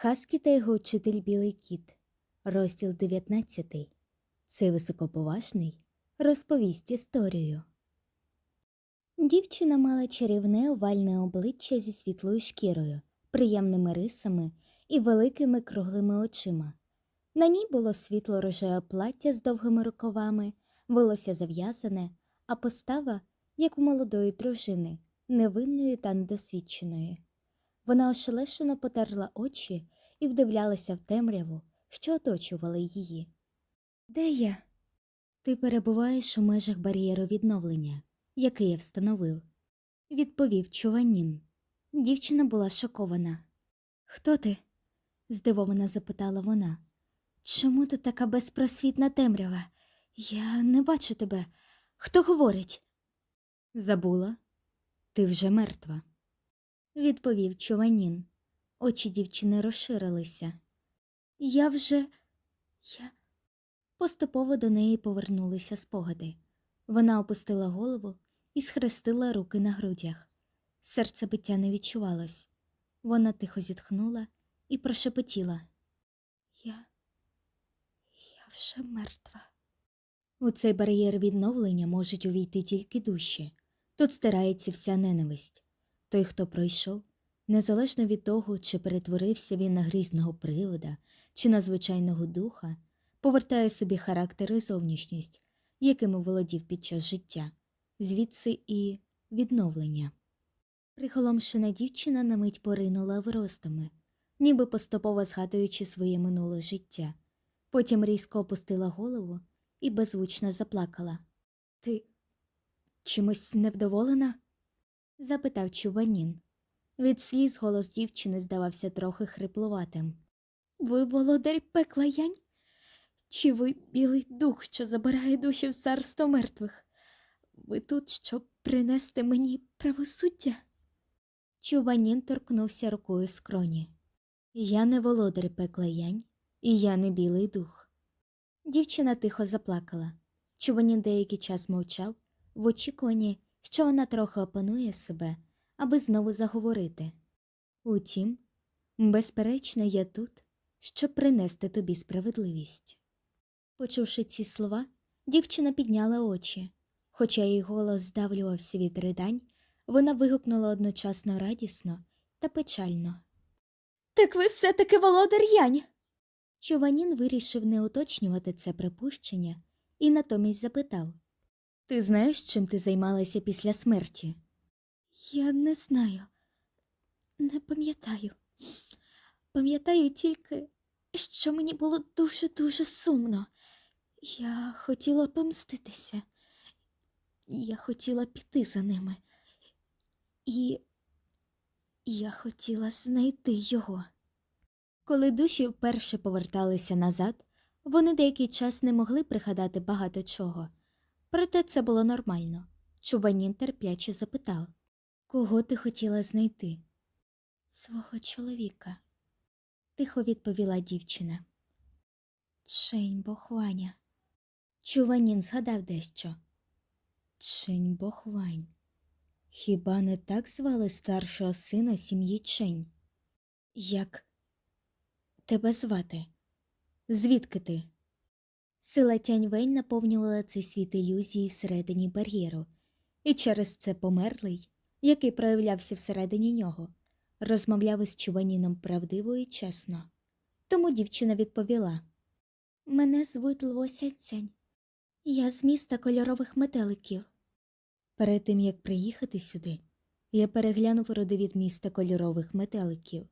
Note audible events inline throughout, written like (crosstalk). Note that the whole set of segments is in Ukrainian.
Хаскі та його вчитель Білий кіт. Розділ 19. Цей високоповажний розповість історію. Дівчина мала чарівне овальне обличчя зі світлою шкірою, приємними рисами і великими круглими очима. На ній було світло рожеве плаття з довгими рукавами, волосся зав'язане, а постава, як у молодої дружини, невинної та недосвідченої. Вона ошелешено потерла очі і вдивлялася в темряву, що оточували її. Де я? Ти перебуваєш у межах бар'єру відновлення, який я встановив, відповів Чуванін. Дівчина була шокована. Хто ти? здивовано запитала вона. Чому тут така безпросвітна темрява? Я не бачу тебе. Хто говорить? Забула? Ти вже мертва, відповів Чуванін. Очі дівчини розширилися. Я вже. Я. Поступово до неї повернулися спогади. Вона опустила голову і схрестила руки на грудях. Серцебиття не відчувалось. Вона тихо зітхнула і прошепотіла. Я. Я вже мертва. У цей бар'єр відновлення можуть увійти тільки душі. Тут стирається вся ненависть. Той, хто пройшов, незалежно від того, чи перетворився він на грізного привода, чи на звичайного духа, повертає собі характер і зовнішність, якими володів під час життя, звідси і відновлення. Приголомшена дівчина на мить поринула в роздуми, ніби поступово згадуючи своє минуле життя. Потім різко опустила голову і беззвучно заплакала. Ти чимось невдоволена? Запитав Чуванін. Від сліз голос дівчини здавався трохи хриплуватим. Ви володар пекла янь? Чи ви білий дух, що забирає душі в царство мертвих? Ви тут, щоб принести мені правосуддя? Чуванін торкнувся рукою скроні. Я не володар пекла янь, і я не білий дух. Дівчина тихо заплакала. Чуванін деякий час мовчав, в очікуванні, що вона трохи опанує себе, аби знову заговорити. Утім, безперечно, я тут, щоб принести тобі справедливість. Почувши ці слова, дівчина підняла очі. Хоча її голос здавлювався від ридань, вона вигукнула одночасно радісно та печально. Так ви все таки володар Янь. Чуванін вирішив не уточнювати це припущення і натомість запитав Ти знаєш, чим ти займалася після смерті? Я не знаю, не пам'ятаю. Пам'ятаю тільки, що мені було дуже-дуже сумно. Я хотіла помститися. Я хотіла піти за ними. І я хотіла знайти його. Коли душі вперше поверталися назад, вони деякий час не могли пригадати багато чого. Проте це було нормально. Чубанін терпляче запитав Кого ти хотіла знайти? Свого чоловіка, тихо відповіла дівчина. Чень Бохваня. Чуванін згадав дещо. Чень Бохвань. Хіба не так звали старшого сина сім'ї Чень? Як тебе звати? Звідки ти? Сила Тяньвень наповнювала цей світ ілюзії всередині бар'єру, і через це померлий, який проявлявся всередині нього, розмовляв із Чуваніном правдиво і чесно. Тому дівчина відповіла Мене звуть Лося Цянь. Я з міста кольорових метеликів. Перед тим як приїхати сюди, я переглянув родовід міста кольорових метеликів.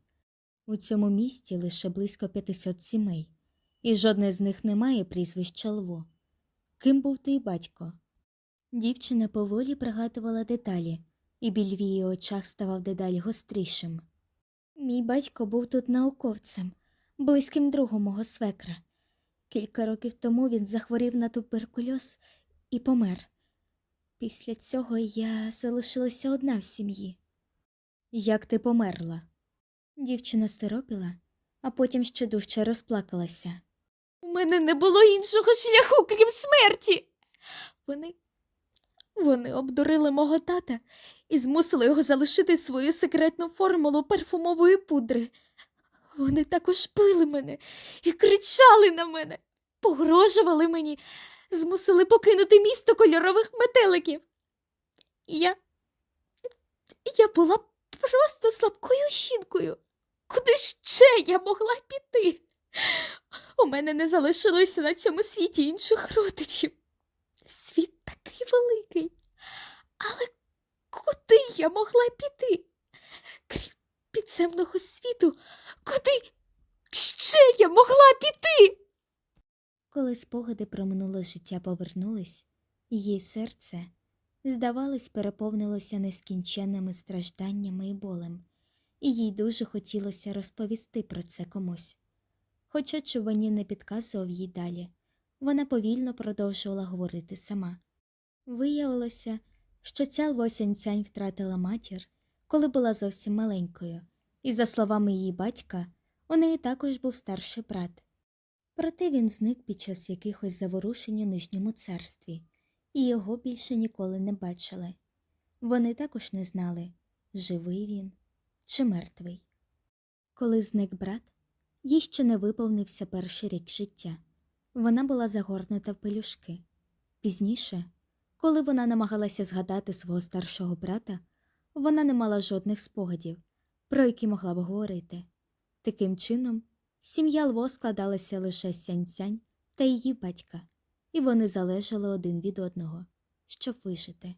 У цьому місті лише близько 500 сімей, і жодне з них не має прізвища Лво. Ким був твій батько? Дівчина поволі пригадувала деталі, і біль в її очах ставав дедалі гострішим. Мій батько був тут науковцем, близьким другом мого свекра. Кілька років тому він захворів на туберкульоз і помер. Після цього я залишилася одна в сім'ї. Як ти померла? Дівчина сторопіла, а потім ще дужче розплакалася. Мене не було іншого шляху, крім смерті. Вони. Вони обдурили мого тата і змусили його залишити свою секретну формулу парфумової пудри. Вони також били мене і кричали на мене, погрожували мені, змусили покинути місто кольорових метеликів. Я. Я була просто слабкою жінкою. Куди ще я могла піти? У мене не залишилося на цьому світі інших родичів. Світ такий великий. Але куди я могла піти? Крім підземного світу, куди ще я могла піти? Коли спогади про минуле життя повернулись, її серце, здавалось, переповнилося нескінченними стражданнями і болем, і їй дуже хотілося розповісти про це комусь. Хоча Чубані не підказував їй далі, вона повільно продовжувала говорити сама. Виявилося, що ця Лвосянцянь втратила матір, коли була зовсім маленькою, і, за словами її батька, у неї також був старший брат. Проте він зник під час якихось заворушень у нижньому царстві, і його більше ніколи не бачили. Вони також не знали, живий він чи мертвий. Коли зник брат, їй ще не виповнився перший рік життя. Вона була загорнута в пелюшки. Пізніше, коли вона намагалася згадати свого старшого брата, вона не мала жодних спогадів, про які могла б говорити. Таким чином, сім'я Лво складалася лише з Сянь-Сянь та її батька, і вони залежали один від одного, щоб вижити.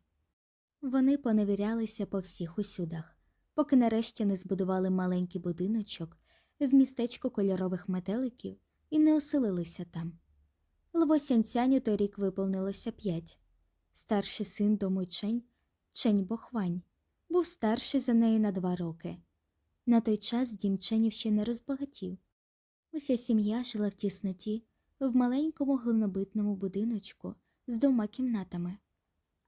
Вони поневірялися по всіх усюдах, поки нарешті не збудували маленький будиночок в містечку кольорових метеликів і не оселилися там. Лво Сянцяню той рік виповнилося п'ять. Старший син дому Чень, Чень Бохвань, був старший за неї на два роки. На той час дім Ченів ще не розбагатів. Уся сім'я жила в тісноті в маленькому глинобитному будиночку з двома кімнатами,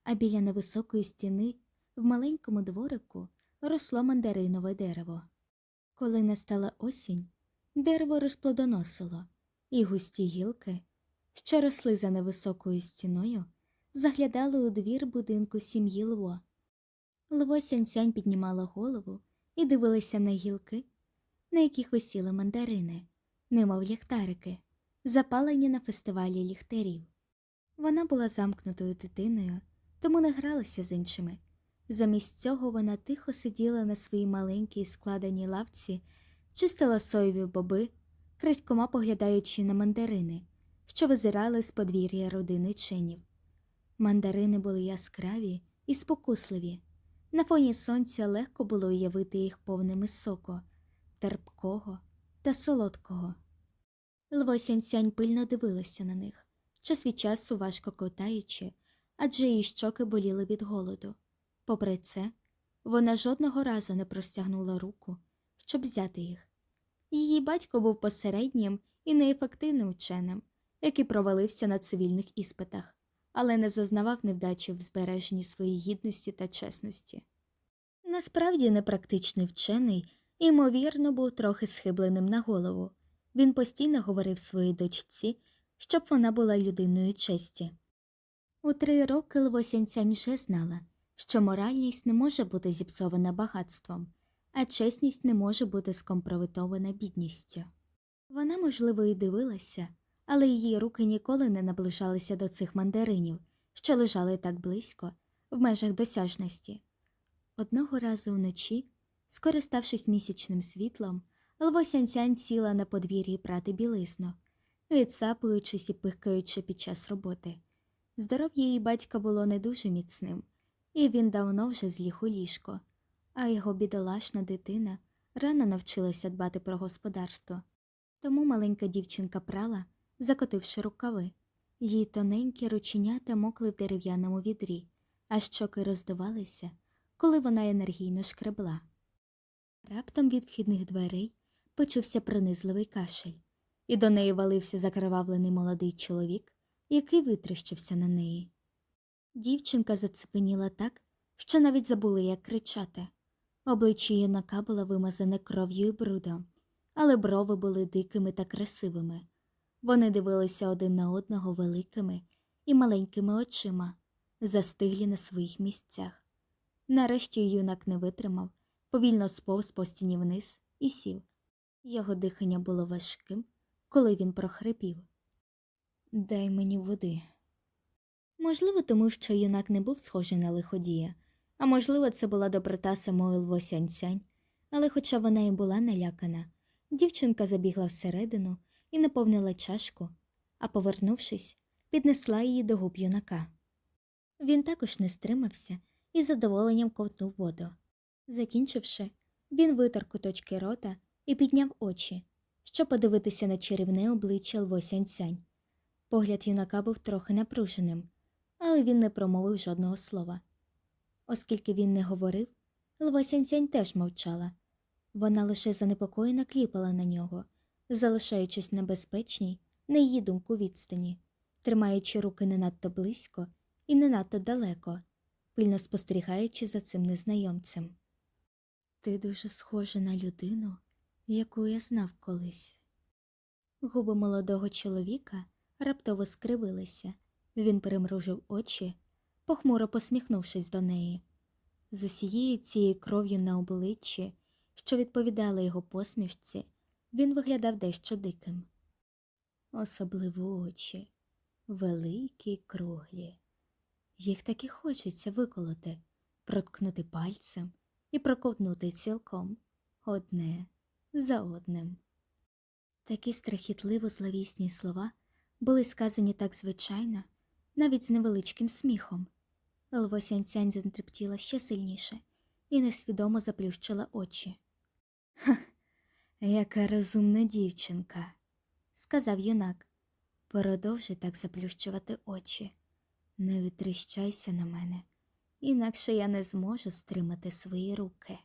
а біля невисокої стіни в маленькому дворику росло мандаринове дерево. Коли настала осінь, дерево розплодоносило, і густі гілки, що росли за невисокою стіною, заглядали у двір будинку сім'ї Лво. Лво Сянцянь піднімала голову і дивилася на гілки, на яких висіли мандарини, немов ліхтарики, запалені на фестивалі ліхтарів. Вона була замкнутою дитиною, тому не гралася з іншими. Замість цього вона тихо сиділа на своїй маленькій складеній лавці, чистила соєві боби, крадькома поглядаючи на мандарини, що визирали з подвір'я родини чинів. Мандарини були яскраві і спокусливі. На фоні сонця легко було уявити їх повними соку, терпкого та солодкого. Лво Сянцянь пильно дивилася на них, час від часу важко ковтаючи, адже її щоки боліли від голоду. Попри це, вона жодного разу не простягнула руку, щоб взяти їх. Її батько був посереднім і неефективним вченим, який провалився на цивільних іспитах, але не зазнавав невдачі в збереженні своєї гідності та чесності. Насправді непрактичний вчений, ймовірно, був трохи схибленим на голову. Він постійно говорив своїй дочці, щоб вона була людиною честі. У три роки Лвосянцянь вже знала, що моральність не може бути зіпсована багатством, а чесність не може бути скомпрометована бідністю. Вона, можливо, і дивилася, але її руки ніколи не наближалися до цих мандаринів, що лежали так близько, в межах досяжності. Одного разу вночі, скориставшись місячним світлом, Лвосянцянь сіла на подвір'ї прати білизну, відсапуючись і пихкаючи під час роботи. Здоров'я її батька було не дуже міцним, і він давно вже зліг у ліжко, а його бідолашна дитина рано навчилася дбати про господарство. Тому маленька дівчинка прала, закотивши рукави. Її тоненькі рученята мокли в дерев'яному відрі, а щоки роздувалися, коли вона енергійно шкребла. Раптом від вхідних дверей почувся пронизливий кашель, і до неї валився закривавлений молодий чоловік, який витріщився на неї. Дівчинка зацепеніла так, що навіть забула, як кричати. Обличчя юнака було вимазане кров'ю і брудом, але брови були дикими та красивими. Вони дивилися один на одного великими і маленькими очима, застиглі на своїх місцях. Нарешті юнак не витримав, повільно сповз по стіні вниз і сів. Його дихання було важким, коли він прохрипів. Дай мені води. Можливо, тому що юнак не був схожий на лиходія, а можливо, це була доброта самої Лвосянцянь, але хоча вона і була налякана, дівчинка забігла всередину і наповнила чашку, а повернувшись, піднесла її до губ юнака. Він також не стримався і з задоволенням ковтнув воду. Закінчивши, він витер куточки рота і підняв очі, щоб подивитися на чарівне обличчя Лвосянцянь. Погляд юнака був трохи напруженим, але він не промовив жодного слова. Оскільки він не говорив, Лвосянцянь теж мовчала. Вона лише занепокоєно кліпала на нього, залишаючись на безпечній, на її думку відстані, тримаючи руки не надто близько і не надто далеко, пильно спостерігаючи за цим незнайомцем. Ти дуже схожа на людину, яку я знав колись. Губи молодого чоловіка раптово скривилися. Він примружив очі, похмуро посміхнувшись до неї. З усією цією кров'ю на обличчі, що відповідала його посмішці, він виглядав дещо диким. Особливо очі, великі й круглі. Їх таки хочеться виколоти, проткнути пальцем і проковтнути цілком одне за одним. Такі страхітливо зловісні слова були сказані так звичайно, навіть з невеличким сміхом. Лвосянцянь затрептіла ще сильніше і несвідомо заплющила очі. Ха, яка розумна дівчинка, сказав юнак. Продовжуй так заплющувати очі. Не витріщайся на мене, інакше я не зможу стримати свої руки.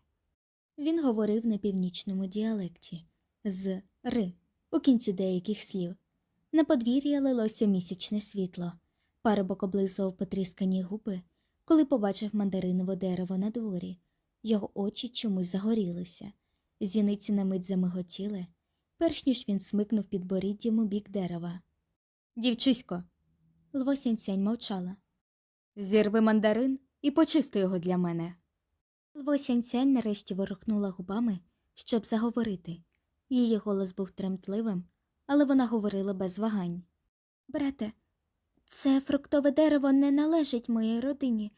Він говорив на північному діалекті з ри у кінці деяких слів. На подвір'я лилося місячне світло. Парубок облизував потріскані губи, коли побачив мандаринове дерево на дворі. Його очі чомусь загорілися. Зіниці на мить замиготіли, перш ніж він смикнув підборіддям у бік дерева. Дівчисько. Лвосянцянь мовчала. Зірви мандарин і почисти його для мене. Лвосянцянь нарешті ворухнула губами, щоб заговорити. Її голос був тремтливим, але вона говорила без вагань. Брате, це фруктове дерево не належить моїй родині.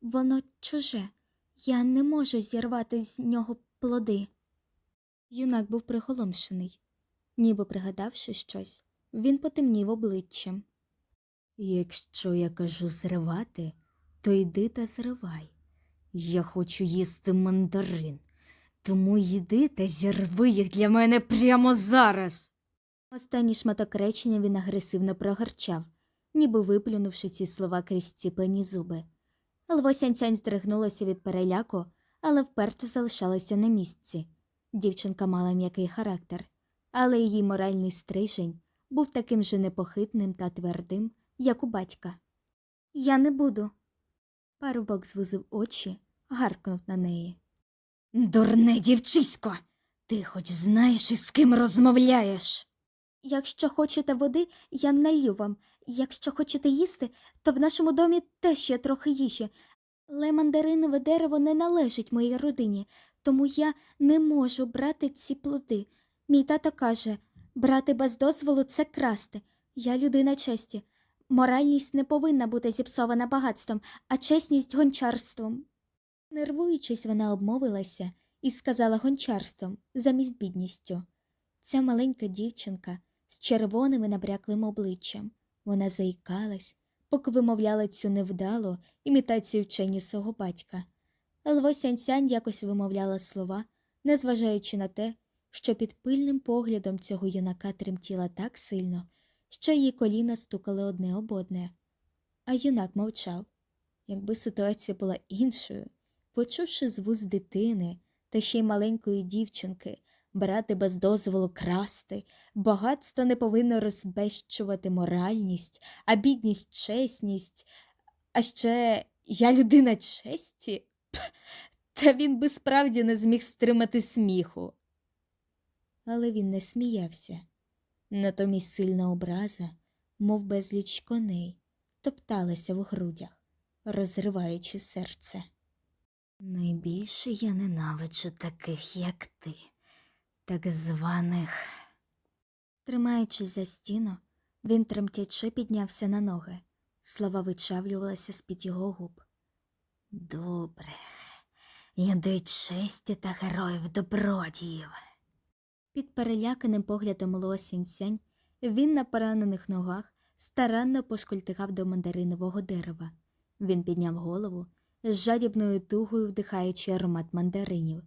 Воно чуже. Я не можу зірвати з нього плоди. Юнак був приголомшений. Ніби пригадавши щось, він потемнів обличчям. Якщо я кажу зривати, то йди та зривай. Я хочу їсти мандарин, тому йди та зірви їх для мене прямо зараз. Останній шматок речення він агресивно прогарчав, ніби виплюнувши ці слова крізь ціплені зуби. Лвосянцянь здригнулася від переляку, але вперто залишалася на місці. Дівчинка мала м'який характер, але її моральний стрижень був таким же непохитним та твердим, як у батька. Я не буду. Парубок звузив очі, гаркнув на неї. Дурне дівчисько, ти хоч знаєш, із ким розмовляєш. Якщо хочете води, я налью вам. Якщо хочете їсти, то в нашому домі теж є трохи їжі. Але мандаринове дерево не належить моїй родині, тому я не можу брати ці плоди. Мій тато каже брати без дозволу це красти. Я людина честі. Моральність не повинна бути зіпсована багатством, а чесність гончарством. Нервуючись, вона обмовилася і сказала гончарством замість бідністю. Ця маленька дівчинка з червоним і набряклим обличчям. Вона заїкалась, поки вимовляла цю невдалу імітацію вчені свого батька. Лво Сянсянь якось вимовляла слова, незважаючи на те, що під пильним поглядом цього юнака тремтіла так сильно, що її коліна стукали одне об одне. А юнак мовчав. Якби ситуація була іншою, почувши з вуз дитини та ще й маленької дівчинки, брати без дозволу красти, багатство не повинно розбещувати моральність, а бідність чесність, а ще я людина честі, Пх, та він би справді не зміг стримати сміху. Але він не сміявся. Натомість сильна образа, мов безліч коней, топталася в грудях, розриваючи серце. Найбільше я ненавиджу таких, як ти. Так званих. Тримаючись за стіну, він тремтячи піднявся на ноги. Слова вичавлювалися з-під його губ. Добре, іди честі та героїв добродіїв. Під переляканим поглядом Ло Сінь він на поранених ногах старанно пошкультигав до мандаринового дерева. Він підняв голову, з жадібною тугою вдихаючи аромат мандаринів.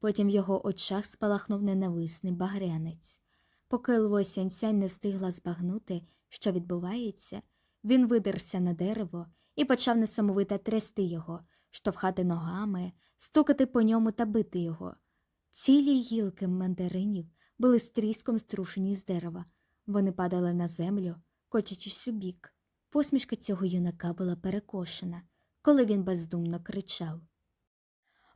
Потім в його очах спалахнув ненависний багрянець. Поки Лво Сянь не встигла збагнути, що відбувається, він видерся на дерево і почав несамовито трясти його, штовхати ногами, стукати по ньому та бити його. Цілі гілки мандаринів були з тріском струшені з дерева. Вони падали на землю, кочачись у бік. Посмішка цього юнака була перекошена, коли він бездумно кричав.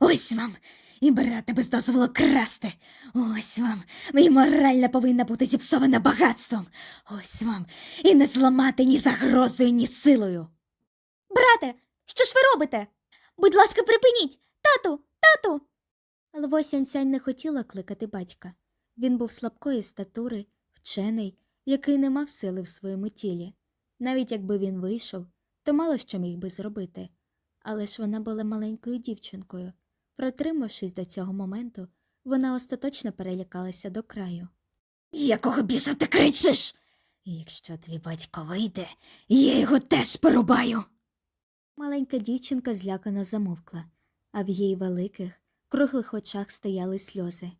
Ось вам і брати без дозволу красти. Ось вам і моральна повинна бути зіпсована багатством. Ось вам і не зламати ні загрозою, ні силою. Брате, що ж ви робите? Будь ласка, припиніть. Тату, тату. Лво Сянь не хотіла кликати батька. Він був слабкої статури, вчений, який не мав сили в своєму тілі. Навіть якби він вийшов, то мало що міг би зробити. Але ж вона була маленькою дівчинкою. Протримавшись до цього моменту, вона остаточно перелякалася до краю. Якого біса ти кричиш? Якщо твій батько вийде, я його теж порубаю. Маленька дівчинка злякано замовкла, а в її великих, круглих очах стояли сльози.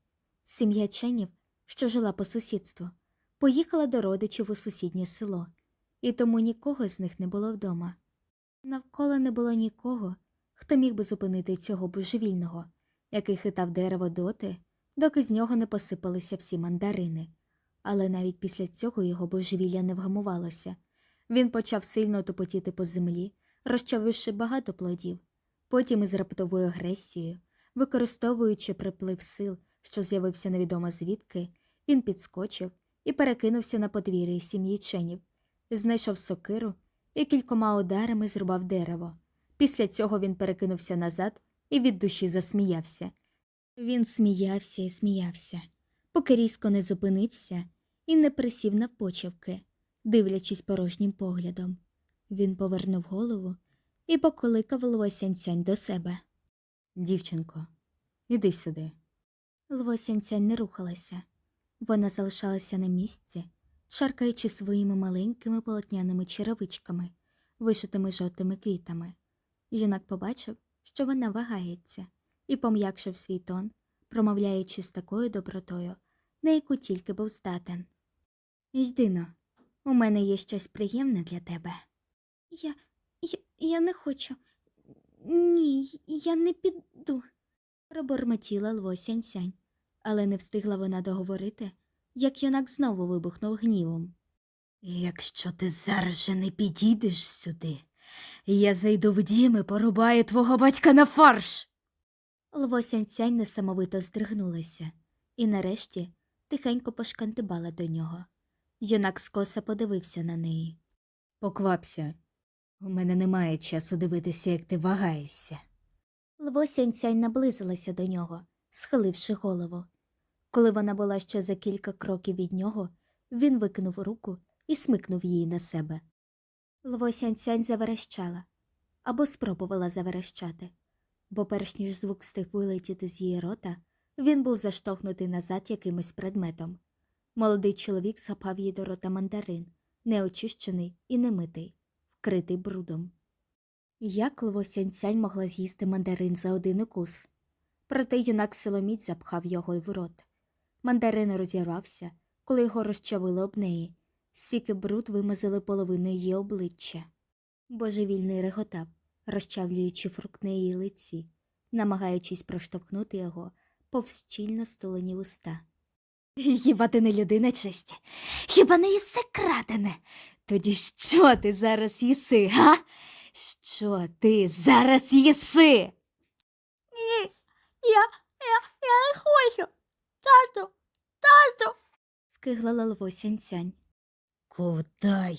Сім'я Ченів, що жила по сусідству, поїхала до родичів у сусіднє село, і тому нікого з них не було вдома. Навколо не було нікого, хто міг би зупинити цього божевільного, який хитав дерево доти, доки з нього не посипалися всі мандарини. Але навіть після цього його божевілля не вгамувалося. Він почав сильно тупотіти по землі, розчавивши багато плодів. Потім із раптовою агресією, використовуючи приплив сил, що з'явився невідомо звідки, він підскочив і перекинувся на подвір'я сім'ї ченів, знайшов сокиру і кількома ударами зрубав дерево. Після цього він перекинувся назад і від душі засміявся. Він сміявся і сміявся, поки різко не зупинився і не присів на почівки, дивлячись порожнім поглядом. Він повернув голову і поколикав Лвосянцянь до себе. Дівчинко, іди сюди. Лвосянцянь не рухалася. Вона залишалася на місці, шаркаючи своїми маленькими полотняними черевичками, вишитими жовтими квітами. Юнак побачив, що вона вагається, і пом'якшив свій тон, промовляючи з такою добротою, на яку тільки був здатен. Йдино, у мене є щось приємне для тебе. Я, я, я не хочу. Ні, я не піду. пробормотіла Лво Сянь-Сянь, але не встигла вона договорити, як юнак знову вибухнув гнівом. Якщо ти зараз же не підійдеш сюди, я зайду в дім і порубаю твого батька на фарш. Лво Сянь-Сянь несамовито здригнулася і нарешті тихенько пошкантибала до нього. Юнак скоса подивився на неї. Поквапся. У мене немає часу дивитися, як ти вагаєшся. Лво Сянь-Сянь наблизилася до нього, схиливши голову. Коли вона була ще за кілька кроків від нього, він викинув руку і смикнув її на себе. Лво Сянь-Сянь заверещала або спробувала заверещати, бо перш ніж звук встиг вилетіти з її рота, він був заштовхнутий назад якимось предметом. Молодий чоловік сапав їй до рота мандарин, неочищений і немитий, вкритий брудом. Як Лво Сянь-Сянь могла з'їсти мандарин за один укус? Проте юнак силоміць запхав його в рот. Мандарин розірвався, коли його розчавили об неї. Сіки бруд вимазали половину її обличчя. Божевільний реготав, розчавлюючи фрукт на її лиці, намагаючись проштовхнути його повз щільно стулені уста. Хіба ти не людина честі? Хіба не їси крадене? Тоді що ти зараз їси, га? Що ти зараз їси? Ні, я, я, я не хочу. Тату, тату. скиглала Лво Ковдай.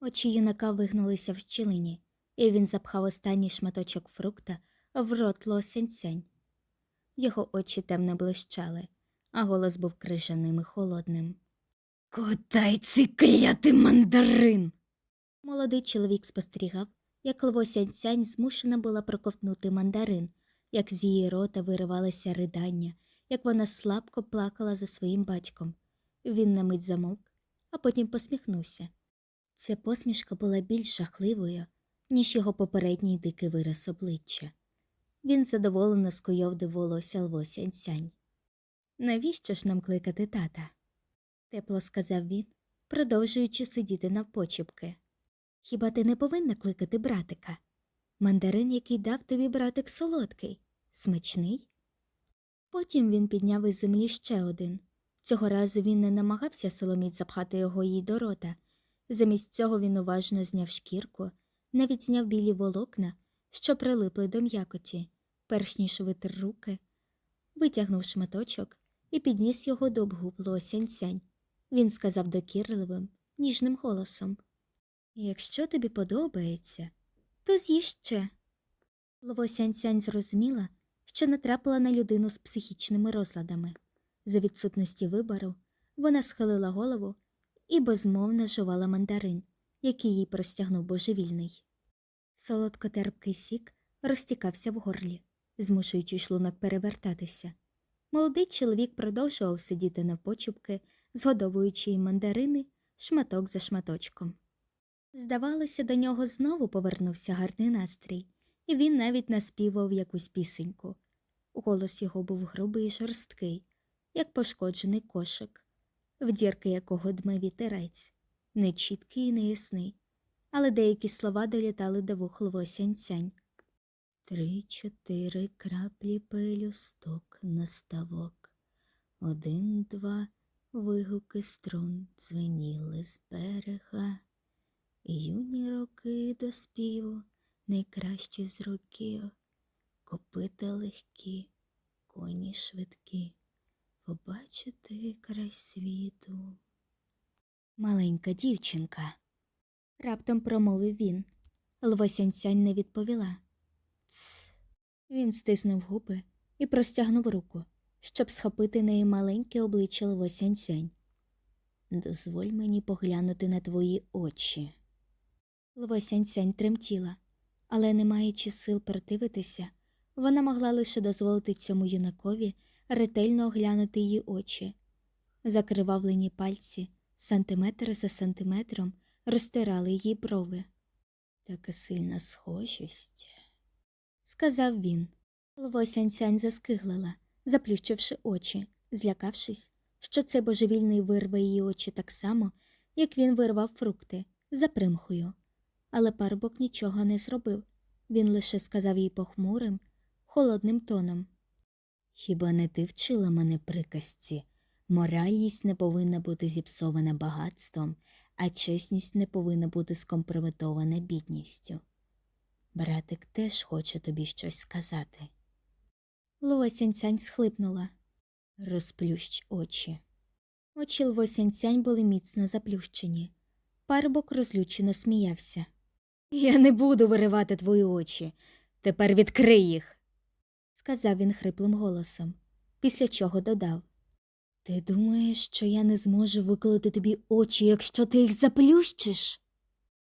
Очі юнака вигнулися в щілині, і він запхав останній шматочок фрукта в рот Ло Сянь-Сянь. Його очі темно блищали, а голос був крижаним і холодним. Котай цей клятий мандарин. Молодий чоловік спостерігав, як Лвосянцянь змушена була проковтнути мандарин, як з її рота виривалися ридання, як вона слабко плакала за своїм батьком. Він на мить замовк, а потім посміхнувся. Ця посмішка була більш жахливою, ніж його попередній дикий вираз обличчя. Він задоволено скуйовдив волосся Лвосянцянь. Навіщо ж нам кликати тата? тепло сказав він, продовжуючи сидіти навпочіпки. Хіба ти не повинна кликати братика? Мандарин, який дав тобі братик солодкий, смачний? Потім він підняв із землі ще один. Цього разу він не намагався соломіт запхати його їй до рота. Замість цього він уважно зняв шкірку, навіть зняв білі волокна, що прилипли до м'якоті, перш ніж витер руки, витягнув шматочок і підніс його до обгуб лосянцянь. Він сказав докірливим, ніжним голосом Якщо тобі подобається, то з'їж ще. Ловосянцянь зрозуміла, що натрапила на людину з психічними розладами. За відсутності вибору вона схилила голову і безмовно жувала мандарин, який їй простягнув божевільний. Солодкотерпкий сік розтікався в горлі, змушуючи шлунок перевертатися. Молодий чоловік продовжував сидіти навпочупки, згодовуючи їм мандарини шматок за шматочком. Здавалося, до нього знову повернувся гарний настрій, і він навіть наспівав якусь пісеньку. Голос його був грубий і жорсткий, як пошкоджений кошик, в дірки якого дме вітерець, нечіткий і неясний, але деякі слова долітали до вух лвосянцянь. Три-чотири краплі пелюсток на ставок, один-два вигуки струн дзвеніли з берега. І юні роки до співу найкращі з років, копита легкі, коні швидкі, побачити край світу. Маленька дівчинка. Раптом промовив він. Лвосянцянь не відповіла. Ц. Він стиснув губи і простягнув руку, щоб схопити неї маленьке обличчя Лвосянцянь. Дозволь мені поглянути на твої очі. Лвосянцянь тремтіла, але, не маючи сил противитися, вона могла лише дозволити цьому юнакові ретельно оглянути її очі. Закривавлені пальці, сантиметр за сантиметром, розтирали її брови. Така сильна схожість, сказав він. Лвосянцянь заскиглила, заплющивши очі, злякавшись, що це божевільний вирве її очі так само, як він вирвав фрукти за примхою. Але парубок нічого не зробив. Він лише сказав їй похмурим, холодним тоном. Хіба не ти вчила мене приказці? Моральність не повинна бути зіпсована багатством, а чесність не повинна бути скомпрометована бідністю. Братик теж хоче тобі щось сказати. Луосянцянь схлипнула. Розплющ очі. Очі Лвосянцянь були міцно заплющені. Парубок розлючено сміявся. Я не буду виривати твої очі. Тепер відкрий їх, сказав він хриплим голосом, після чого додав. Ти думаєш, що я не зможу виколити тобі очі, якщо ти їх заплющиш?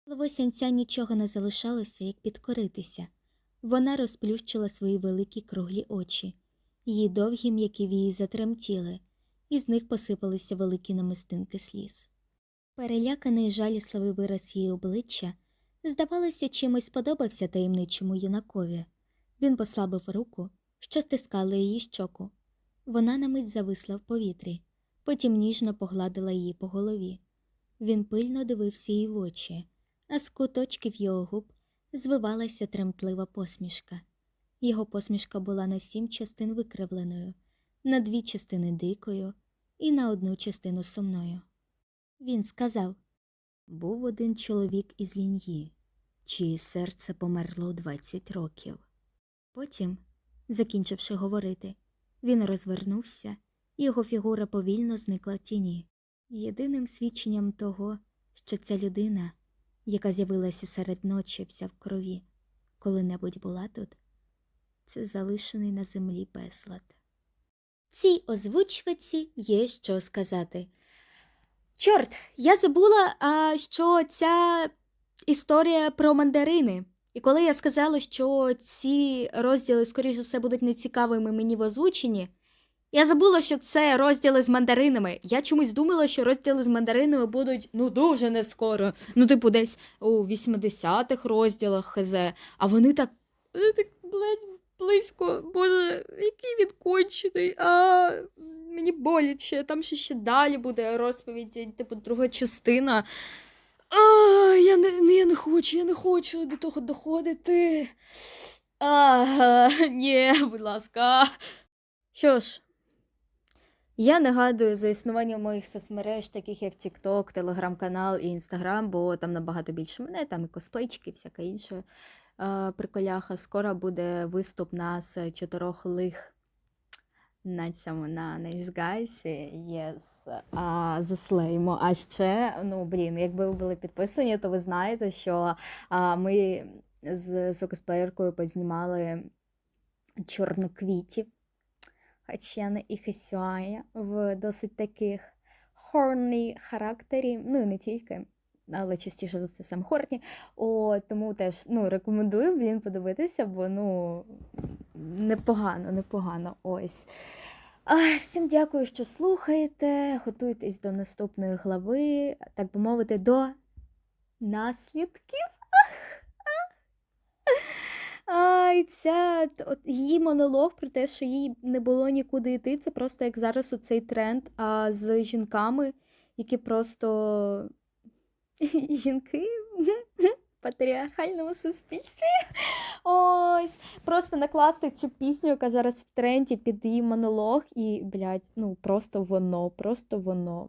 Лвосянця нічого не залишалося, як підкоритися. Вона розплющила свої великі круглі очі, її довгі м'які вії затремтіли, і з них посипалися великі намистинки сліз. Переляканий жалісливий вираз її обличчя, здавалося, чимось сподобався таємничому юнакові. Він послабив руку, що стискала її щоку. Вона на мить зависла в повітрі, потім ніжно погладила її по голові. Він пильно дивився їй в очі, а з куточків його губ звивалася тремтлива посмішка. Його посмішка була на сім частин викривленою, на дві частини дикою і на одну частину сумною. Він сказав був один чоловік із ліньї, чиє серце померло 20 років. Потім, закінчивши говорити, він розвернувся, і його фігура повільно зникла в тіні. Єдиним свідченням того, що ця людина, яка з'явилася серед ночі вся в крові, коли-небудь була тут, це залишений на землі безлад. Цій озвучувачці є що сказати. Чорт, я забула, а, що ця історія про мандарини. І коли я сказала, що ці розділи, скоріше все, будуть нецікавими мені в озвученні, я забула, що це розділи з мандаринами. Я чомусь думала, що розділи з мандаринами будуть ну дуже не скоро. Ну, типу, десь у 80-х розділах хз. А вони так, вони так блядь, близько. Боже, який він кончений. А мені боляче. Там ще ще далі буде розповідь, типу, друга частина. А, я не, ну, я не хочу, я не хочу до того доходити. А, (laughs) ні, будь ласка. Що ж, я нагадую за існування моїх соцмереж, таких як TikTok, телеграм-канал і Інстаграм, бо там набагато більше мене, там і косплейчики, і всяка інша приколяха. Скоро буде виступ нас е, чотирьох лих на цьому на Nice Guys. Yes. А, заслеймо. А ще, ну блін, якби ви були підписані, то ви знаєте, що а, ми з сокосплеєркою познімали чорноквітів. Хоча і Хесюая в досить таких хорні характері, ну і не тільки, але частіше за все саме хорні. О, тому теж ну, рекомендую, блін, подивитися, бо ну непогано, непогано. Ось. А, всім дякую, що слухаєте. Готуйтесь до наступної глави, так би мовити, до наслідків. А, ця от, її монолог про те, що їй не було нікуди йти, це просто як зараз оцей тренд а, з жінками, які просто (laughs) жінки (laughs) в патріархальному суспільстві. (laughs) Ось просто накласти цю пісню, яка зараз в тренді під її монолог, і, блядь, ну просто воно, просто воно.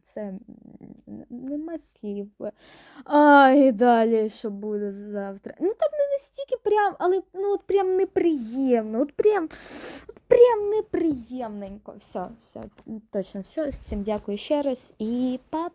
Це нема слів. А, і далі, що буде завтра. Ну там не настільки прям, але ну от прям неприємно. От прям, от прям неприємненько. Все, все, точно все. Всім дякую ще раз і па